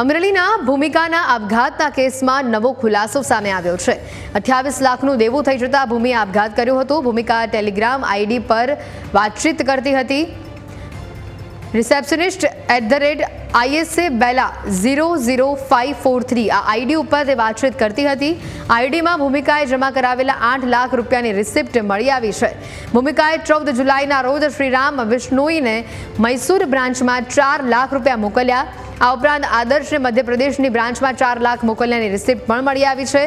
અમરેલીના ભૂમિકાના આપઘાતના કેસમાં નવો ખુલાસો સામે આવ્યો છે. અઠ્યાવીસ લાખનું દેવું થઈ જતા ભૂમિએ આપઘાત કર્યો હતો. ભૂમિકા ટેલિગ્રામ આઈડી પર વાતચીત કરતી હતી. Receptionist at the rate ISA Bela zero zero five four three આ આઈડી ઉપર તે વાતચીત કરતી હતી. આઈડીમાં ભૂમિકાએ જમા કરાવેલા આઠ લાખ રૂપિયાની રિસિપ્ટ મળી આવી છે. ભૂમિકાએ ચૌદ જુલાઈના રોજ શ્રીરામ વિષ્ણોઈને મૈસૂર બ્રાન્ચમાં ચાર લાખ રૂપિયા મોકલ્યા. આ ઉપરાંત આદર્શને મધ્યપ્રદેશની બ્રાન્ચમાં ચાર લાખ મોકલ્યાની રિસિપ્ટ પણ મળી આવી છે.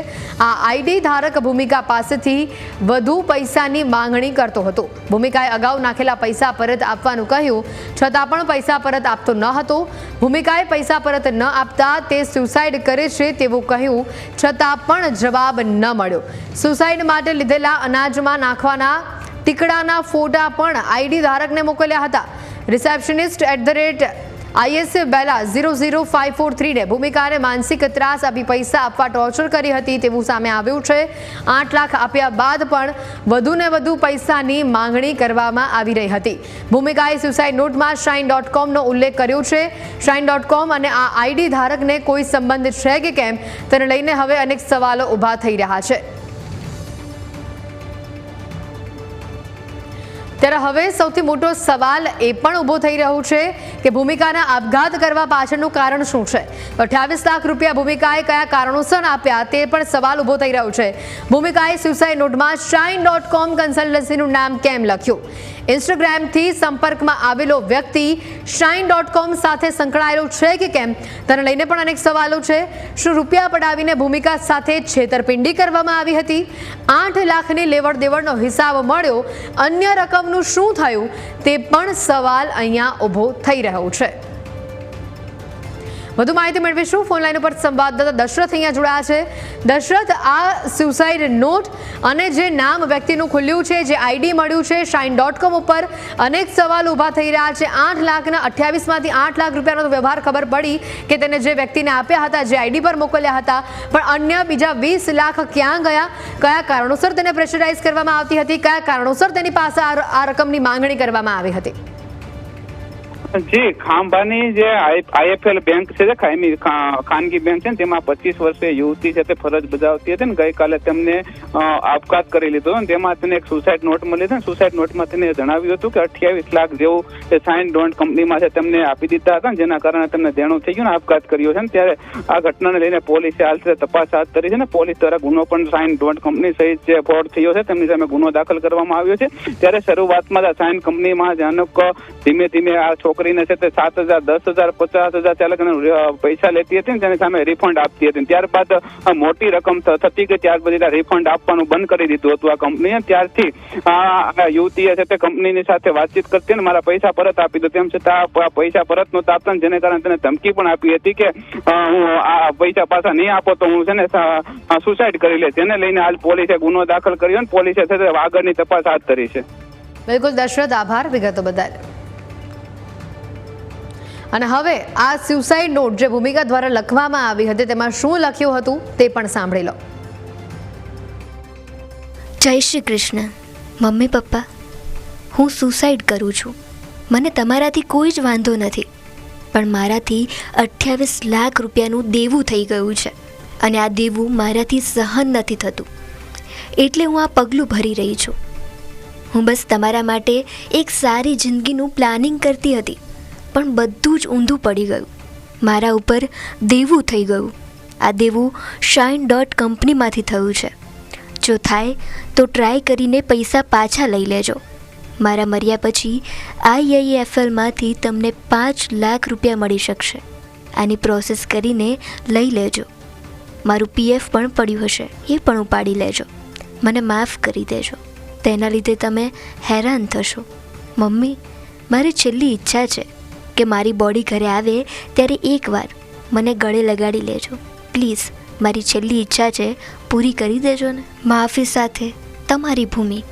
આ આઈડી ધારક ભૂમિકા પાસેથી વધુ પૈસાની માંગણી કરતો હતો. ભૂમિકાએ અગાઉ નાખેલા પૈસા પરત આપવાનું કહ્યું, છતાં પણ પૈસા પરત આપતો ન હતો. ભૂમિકાએ પૈસા પરત ન આપતા તે સુસાઇડ કરે છે તેવું કહ્યું, છતાં પણ જવાબ ન મળ્યો. સુસાઇડ માટે લીધેલા અનાજમાં નાખવાના ટીકડાના ફોટા પણ આઈડી ધારકને મોકલ્યા હતા. Receptionist at the rate ISA Bela zero zero five four થ્રીને ભૂમિકાને માનસિક ત્રાસ આપી પૈસા આપવા ટોર્ચર કરી હતી તેવું સામે આવ્યું છે. આઠ લાખ આપ્યા બાદ પણ વધુને વધુ પૈસાની માંગણી કરવામાં આવી રહી હતી. ભૂમિકાએ સુસાઇડ નોટમાં શાઇન ડોટ કોમનો ઉલ્લેખ કર્યો છે. શાઇન ડોટ કોમ અને આ આઈડી ધારકને કોઈ સંબંધ છે કે કેમ? તેને લઈને હવે અનેક સવાલો ઊભા થઈ રહ્યા છે. ત્યારે હવે સૌથી મોટો સવાલ એ પણ ઊભો થઈ રહ્યો છે કે ભૂમિકાના આપઘાત કરવા પાછળનું કારણ શું છે? અઠ્યાવીસ લાખ રૂપિયા ભૂમિકાએ કયા કારણોસર આપ્યા તે પણ સવાલ ઊભો થઈ રહ્યો છે. ભૂમિકાએ સુસાઇડ નોટમાં શાઇન ડોટ કોમ કન્સલ્ટન્સીનું નામ કેમ લખ્યું? ઇન્સ્ટાગ્રામથી સંપર્કમાં આવેલો વ્યક્તિ શાઇન ડોટ કોમ સાથે સંકળાયેલો છે કે કેમ? તેને લઈને પણ અનેક સવાલો છે. શું રૂપિયા પડાવીને ભૂમિકા સાથે છેતરપિંડી કરવામાં આવી હતી? આઠ લાખની લેવડ દેવડનો હિસાબ મળ્યો. અન્ય રકમનું શું થયું? તે પણ સવાલ અહીંયા ઊભો થઈ રહ્યો છે. વધુ માહિતી મેળવીશું. ફોન લાઈન ઉપર સંવાદદાતા દશરથ અહીંયા જોડાયા છે. દશરથ, આ સુસાઇડ નોટ અને જે નામ વ્યક્તિનું ખુલ્યું છે, જે આઈડી મળ્યું છે શાઇન ડોટ કોમ ઉપર અનેક સવાલ ઊભા થઈ રહ્યા છે. આઠ લાખના અઠ્યાવીસમાંથી આઠ લાખ રૂપિયાનો વ્યવહાર ખબર પડી કે તેને જે વ્યક્તિને આપ્યા હતા, જે આઈડી પર મોકલ્યા હતા, પણ અન્ય બીજા વીસ લાખ ક્યાં ગયા? કયા કારણોસર તેને પ્રેશરાઇઝ કરવામાં આવતી હતી? કયા કારણોસર તેની પાસે આ રકમની માંગણી કરવામાં આવી હતી? જી, ખાંભાની જે આઈએફએલ બેંક છે કાયમી ખાનગી બેંક છે ને, તેમાં પચીસ વર્ષે યુવતી છે તે ફરજ બજાવતી હતી ને, ગઈકાલે તેમને આપઘાત કરી લીધો અને તેમાં તેને એક સુસાઇડ નોટ મળી હતી સુસાઇડ નોટમાં તેને જણાવ્યું હતું કે અઠ્યાવીસ લાખ જેવું તે સાઇન ડોન્ટ કંપનીમાં છે તેમને આપી દીધા હતા જેના કારણે તેમને દેણું થઈ ગયું ને, આપઘાત કર્યો છે ને, ત્યારે આ ઘટનાને લઈને પોલીસે હાલ તપાસ હાથ ધરી છે ને, પોલીસ દ્વારા ગુનો પણ સાઇન ડોન્ટ કંપની સહિત જે ફ્રોડ થયો છે, તેમની સામે ગુનો દાખલ કરવામાં આવ્યો છે. ત્યારે શરૂઆતમાં સાઇન કંપનીમાં અચાનક ધીમે ધીમે આ છોકરીને છે તે સાત હજાર, દસ હજાર, પચાસ હજાર ચાલકને પૈસા લેતી હતી ને તેની સામે રિફંડ આપતી હતી. ત્યારબાદ મોટી રકમ થતી કે ત્યાર પછી રિફંડ આપવાનું બંધ કરી દીધું હતું આ કંપનીએ ત્યારથી, આ યુવતીએ છે તે કંપનીની સાથે વાતચીત કરતી અને મારા પૈસા પરત આપી દો તેમ છતાં પૈસા પરત નહોતા આપતા જેને કારણે તેને ધમકી પણ આપી હતી કે હું આ પૈસા પાછા નહીં આપો તો હું છે ને સુસાઇડ કરી લે જેને લઈને હાલ પોલીસે ગુનો દાખલ કર્યો અને પોલીસે આગળની તપાસ હાથ ધરી છે. બિલકુલ દશરથ, આભાર. વિગતો બદલ અને હવે આ સુસાઇડ નોટ જે ભૂમિકા દ્વારા લખવામાં આવી હતી, તેમાં શું લખ્યું હતું તે પણ સાંભળી લો. જય શ્રી કૃષ્ણ. મમ્મી, પપ્પા, હું સુસાઇડ કરું છું. મને તમારાથી કોઈ જ વાંધો નથી. પણ મારાથી અઠ્યાવીસ લાખ રૂપિયાનું દેવું થઈ ગયું છે અને આ દેવું મારાથી સહન નથી થતું. એટલે હું આ પગલું ભરી રહી છું. હું બસ તમારા માટે એક સારી જિંદગીનું પ્લાનિંગ કરતી હતી. પણ બધું જ ઊંધું પડી ગયું. મારા ઉપર દેવું થઈ ગયું. આ દેવું શાઇન ડોટ કંપનીમાંથી થયું છે. જો થાય તો ટ્રાય કરીને પૈસા પાછા લઈ લેજો. મારા મર્યા પછી આઈઆઈએફએલમાંથી તમને પાંચ લાખ રૂપિયા મળી શકશે. આની પ્રોસેસ કરીને લઈ લેજો. મારું પીએફ પણ પડ્યું હશે. એ પણ ઉપાડી લેજો. મને માફ કરી દેજો. તેના લીધે તમે હેરાન થશો. મમ્મી, મારી છેલ્લી ઈચ્છા છે. કે મારી બોડી ઘરે આવે ત્યારે એકવાર મને ગળે લગાડી લેજો. પ્લીઝ, મારી છેલ્લી ઈચ્છા છે, પૂરી કરી દેજો ને. માફી સાથે, તમારી ભૂમિ.